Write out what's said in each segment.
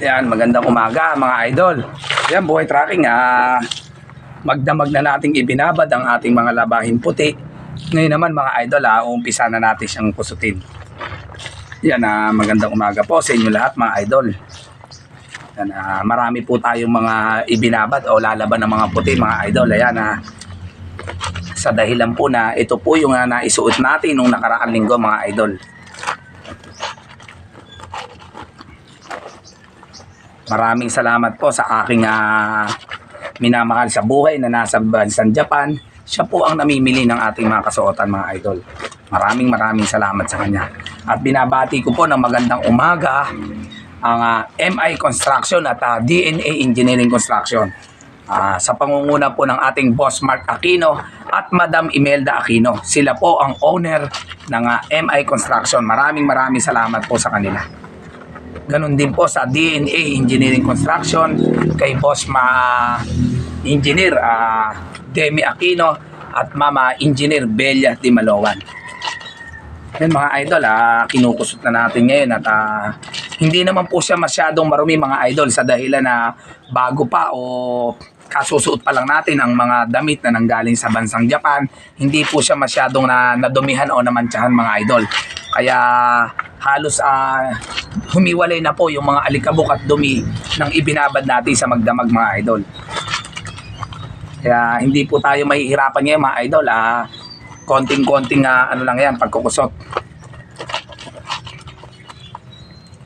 Yan, magandang umaga mga idol. Yan, buhay tracking. Ah, magdamag na nating ibinabad ang ating mga labahin puti. Ngayon naman mga idol, ah, umpisa na natin siyang pusutin. Yan, ah, magandang umaga po sa inyo lahat mga idol. Yan, ah, marami po tayong mga ibinabad o lalaban ng mga puti mga idol. Ayan, ah, sa dahilan po na ito po yung ah, naisuot natin nung nakaraang linggo mga idol. Maraming salamat po sa aking ah, minamahal sa buhay na nasa bansang Japan. Siya po ang namimili ng ating mga kasuotan mga idol. Maraming maraming salamat sa kanya. At binabati ko po ng magandang umaga ang ah, MI Construction at ah, DNA Engineering Construction. Ah, sa pangunguna po ng ating boss Mark Aquino at Madam Imelda Aquino. Sila po ang owner ng ah, MI Construction. Maraming maraming salamat po sa kanila. Ganon din po sa DNA Engineering Construction kay Boss Ma Engineer ah, Demi Aquino at Mama Engineer Belia Di Malowan. Yan mga idol, ah, kinukusot na natin ngayon at ah, hindi naman po siya masyadong marumi mga idol sa dahilan na bago pa o kasusuot pa lang natin ang mga damit na nanggaling sa bansang Japan, hindi po siya masyadong na nadumihan o namantsahan mga idol. Kaya halos ah, humiwalay na po yung mga alikabok at dumi ng ibinabad natin sa magdamag mga idol. Kaya hindi po tayo mahihirapan ngayon mga idol. Ah, konting-konting ah, ano lang yan, pagkukusot.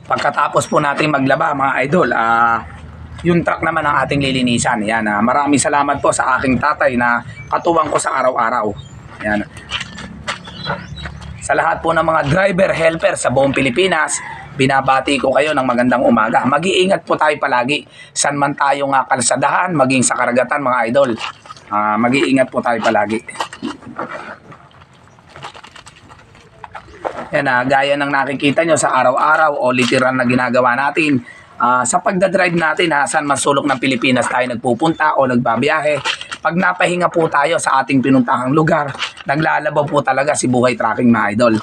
Pagkatapos po natin maglaba mga idol, ah, yung truck naman ang ating lilinisan. Yan, ah, maraming salamat po sa aking tatay na katuwang ko sa araw-araw. Yan. Sa lahat po ng mga driver, helper sa buong Pilipinas, binabati ko kayo ng magandang umaga. Mag-iingat po tayo palagi. San man tayo nga kalsadahan, maging sa karagatan mga idol. Ah, mag-iingat po tayo palagi. Yan na, gaya ng nakikita nyo sa araw-araw o literal na ginagawa natin. Ah, sa pagdadrive natin, ha, saan man sulok ng Pilipinas tayo nagpupunta o nagbabiyahe, pag napahinga po tayo sa ating pinuntahang lugar, naglalabaw po talaga si buhay tracking mga idol.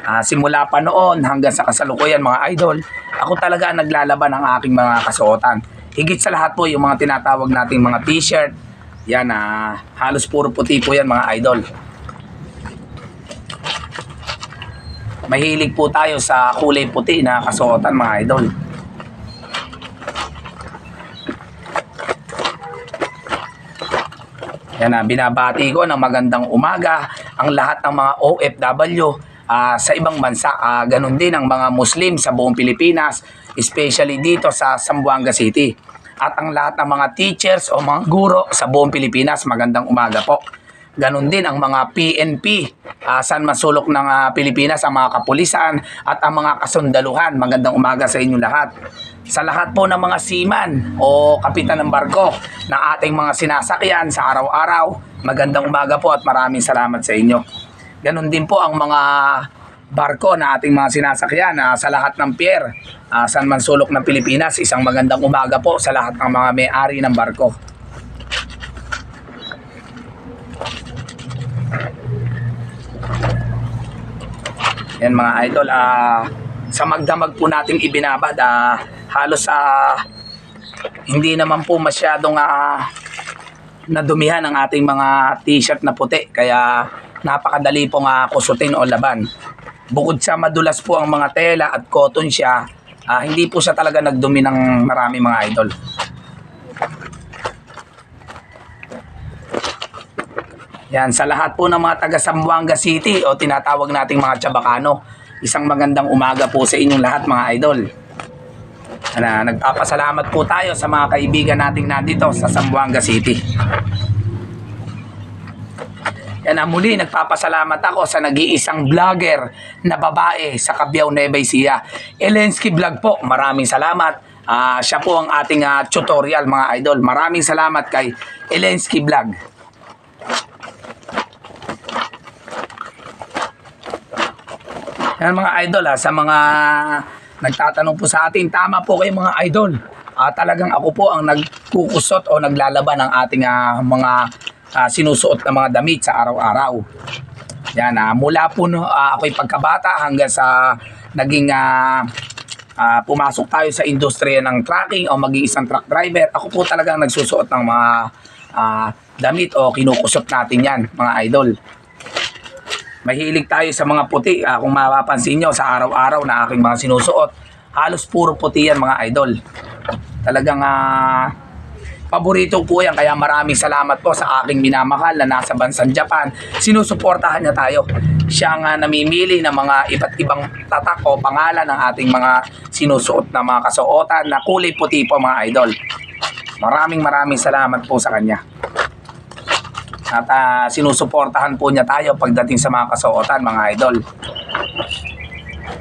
Ah, simula pa noon hanggang sa kasalukuyan mga idol, ako talaga ang naglalaban ng aking mga kasuotan. Higit sa lahat po yung mga tinatawag nating mga t-shirt, yan ah, halos puro puti po yan mga idol. Mahilig po tayo sa kulay puti na kasuotan mga idol. Yan na, binabati ko ng magandang umaga ang lahat ng mga OFW ah, sa ibang bansa. Ah, ganun din ang mga Muslim sa buong Pilipinas, especially dito sa Zamboanga City. At ang lahat ng mga teachers o mga guro sa buong Pilipinas, magandang umaga po. Ganon din ang mga PNP, ah, San Masulok ng ah, Pilipinas, ang mga kapulisan at ang mga kasundaluhan. Magandang umaga sa inyo lahat. Sa lahat po ng mga seaman o kapitan ng barko na ating mga sinasakyan sa araw-araw, magandang umaga po at maraming salamat sa inyo. Ganon din po ang mga barko na ating mga sinasakyan ah, sa lahat ng pier, ah, San Mansulok ng Pilipinas. Isang magandang umaga po sa lahat ng mga may-ari ng barko. Yan mga idol, ah sa magdamag po nating ibinabad, ah halos ah hindi naman po masyadong ah nadumihan ang ating mga t-shirt na puti. Kaya napakadali pong ah, kusutin o laban. Bukod sa madulas po ang mga tela at cotton siya, ah, hindi po siya talaga nagdumi ng marami mga idol. Yan, sa lahat po ng mga taga Zamboanga City o tinatawag nating mga Chabacano, isang magandang umaga po sa inyong lahat mga idol. Na, nagpapasalamat po tayo sa mga kaibigan nating nandito sa Zamboanga City. Yan na muli, nagpapasalamat ako sa nag-iisang vlogger na babae sa Cabiao Nueva Ecija. Elensky Vlog po, maraming salamat. Ah, siya po ang ating ah, tutorial mga idol. Maraming salamat kay Elensky Vlog. Yan mga idol ha, sa mga nagtatanong po sa atin, tama po kayo mga idol. Ah, talagang ako po ang nagkukusot o naglalaban ng ating ah, mga ah, sinusuot na mga damit sa araw-araw. Yan, ah, mula po no, ah, ako'y pagkabata hanggang sa naging ah, ah, pumasok tayo sa industriya ng trucking o maging isang truck driver, ako po talagang nagsusuot ng mga ah, damit o kinukusot natin yan, mga idol. Mahilig tayo sa mga puti. Ah, kung mapapansin nyo sa araw-araw na aking mga sinusuot, halos puro puti yan mga idol. Talagang ah, paborito po yan. Kaya maraming salamat po sa aking minamahal na nasa bansang Japan. Sinusuportahan niya tayo. Siya nga namimili ng mga iba't ibang tatak o pangalan ng ating mga sinusuot na mga kasuotan na kulay puti po mga idol. Maraming maraming salamat po sa kanya. At ah, sinusuportahan po niya tayo pagdating sa mga kasuotan mga idol.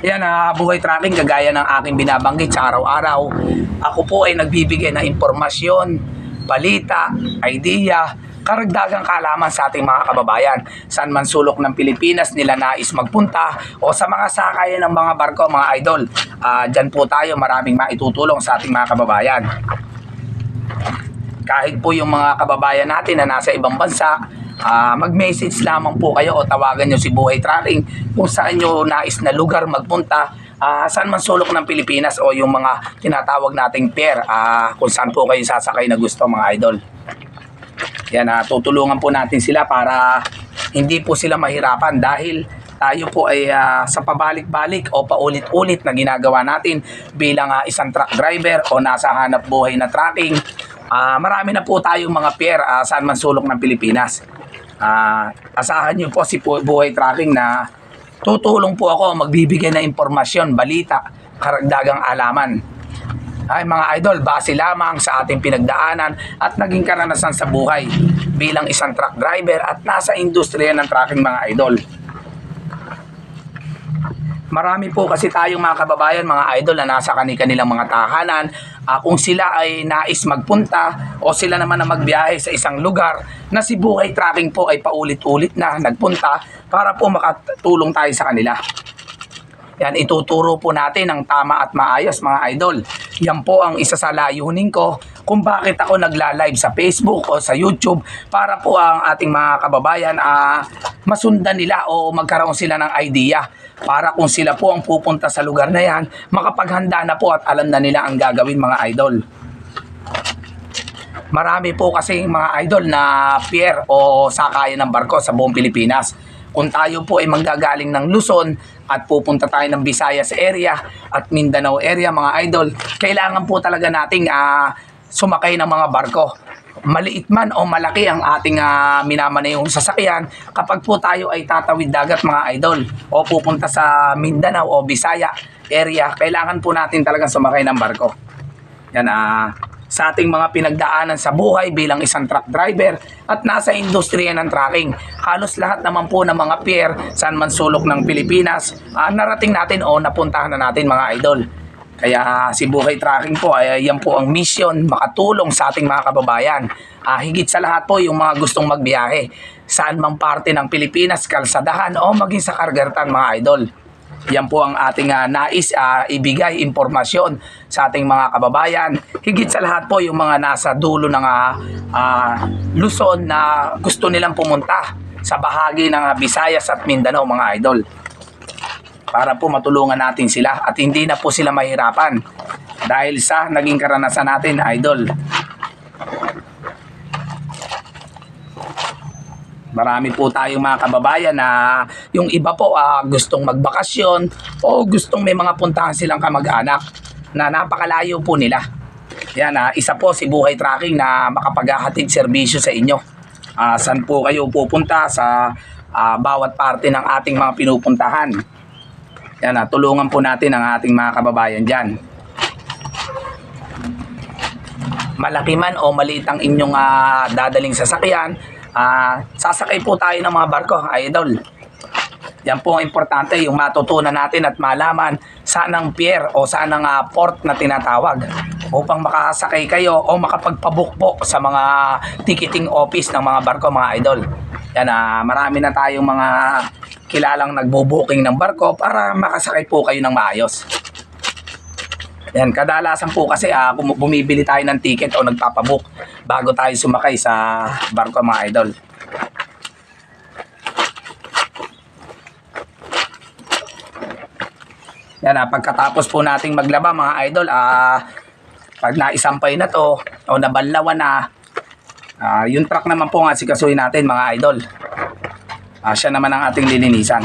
Yan, ah, buhay tracking kagaya ng aking binabanggit sa araw-araw. Ako po ay nagbibigay ng impormasyon, balita, idea, karagdagang kaalaman sa ating mga kababayan. Saan man sulok ng Pilipinas nila nais magpunta o sa mga sakayan ng mga barko, mga idol. Ah, Diyan po tayo maraming maitutulong sa ating mga kababayan kahit po yung mga kababayan natin na nasa ibang bansa, ah, mag-message lamang po kayo o tawagan nyo si Buhay Tracking kung saan nyo nais na lugar magpunta, ah, saan man sulok ng Pilipinas o yung mga tinatawag nating pair, ah, kung saan po kayo sasakay na gusto mga idol. Yan, ah, tutulungan po natin sila para hindi po sila mahirapan dahil tayo po ay ah, sa pabalik-balik o paulit-ulit na ginagawa natin bilang ah, isang truck driver o nasa hanap buhay na trucking. Ah, marami na po tayong mga pair ah, saan man sulok ng Pilipinas. Ah, asahan niyo po si Bu- Buhay Tracking na tutulong po ako magbibigay ng impormasyon, balita, karagdagang alaman ay mga idol, base lamang sa ating pinagdaanan at naging karanasan sa buhay bilang isang truck driver at nasa industriya ng trucking mga idol. Marami po kasi tayong mga kababayan, mga idol na nasa kani-kanilang mga tahanan. Ah, kung sila ay nais magpunta o sila naman na magbiyahe sa isang lugar na si Buhay Tracking po ay paulit-ulit na nagpunta para po makatulong tayo sa kanila. Yan, ituturo po natin ang tama at maayos mga idol. Yan po ang isa sa layunin ko kung bakit ako nagla-live sa Facebook o sa YouTube para po ang ating mga kababayan ah, masundan nila o magkaroon sila ng idea para kung sila po ang pupunta sa lugar na yan, makapaghanda na po at alam na nila ang gagawin mga idol. Marami po kasi mga idol na pier o sakayan ng barko sa buong Pilipinas. Kung tayo po ay manggagaling ng Luzon at pupunta tayo ng Visayas area at Mindanao area mga idol, kailangan po talaga nating ah, sumakay ng mga barko. Maliit man o malaki ang ating uh, minamanayong sasakyan kapag po tayo ay tatawid dagat mga idol o pupunta sa Mindanao o Bisaya area, kailangan po natin talagang sumakay ng barko. Yan ah sa ating mga pinagdaanan sa buhay bilang isang truck driver at nasa industriya ng trucking. Halos lahat naman po ng mga pier saan man sulok ng Pilipinas, ah, narating natin o napuntahan na natin mga idol. Kaya si Buhay Tracking po ay yan po ang mission makatulong sa ating mga kababayan. Ah, higit sa lahat po yung mga gustong magbiyahe saan mang parte ng Pilipinas, kalsadahan o maging sa karagatan mga idol. Yan po ang ating ah, nais ah, ibigay impormasyon sa ating mga kababayan. Higit sa lahat po yung mga nasa dulo ng ah, ah, Luzon na gusto nilang pumunta sa bahagi ng Visayas at Mindanao mga idol. Para po matulungan natin sila at hindi na po sila mahirapan dahil sa naging karanasan natin idol. Marami po tayong mga kababayan na yung iba po ah, gustong magbakasyon o gustong may mga puntahan silang kamag-anak na napakalayo po nila. Yan, ah, isa po si Buhay Tracking na makapaghahatid serbisyo sa inyo. Ah, saan po kayo pupunta sa ah, bawat parte ng ating mga pinupuntahan. Yan, ah, tulungan po natin ang ating mga kababayan dyan. Malaki man o maliit ang inyong ah, dadaling sasakyan, ah, sasakay po tayo ng mga barko, idol. Yan po ang importante, yung matutunan natin at malaman saan ang pier o saan ang ah, port na tinatawag upang makasakay kayo o makapagpabook po sa mga ticketing office ng mga barko, mga idol. Yan, ah, marami na tayong mga kilalang nagbo-booking ng barko para makasakay po kayo ng maayos. Yan, kadalasan po kasi bum- bumibili tayo ng ticket o nagpapabook bago tayo sumakay sa barko mga idol. Yan na, pagkatapos po nating maglaba mga idol, ah, pag naisampay na to, o nabanlawan na, ah, yung truck naman po nga sikasuhin natin mga idol. Ah, siya naman ang ating lilinisan.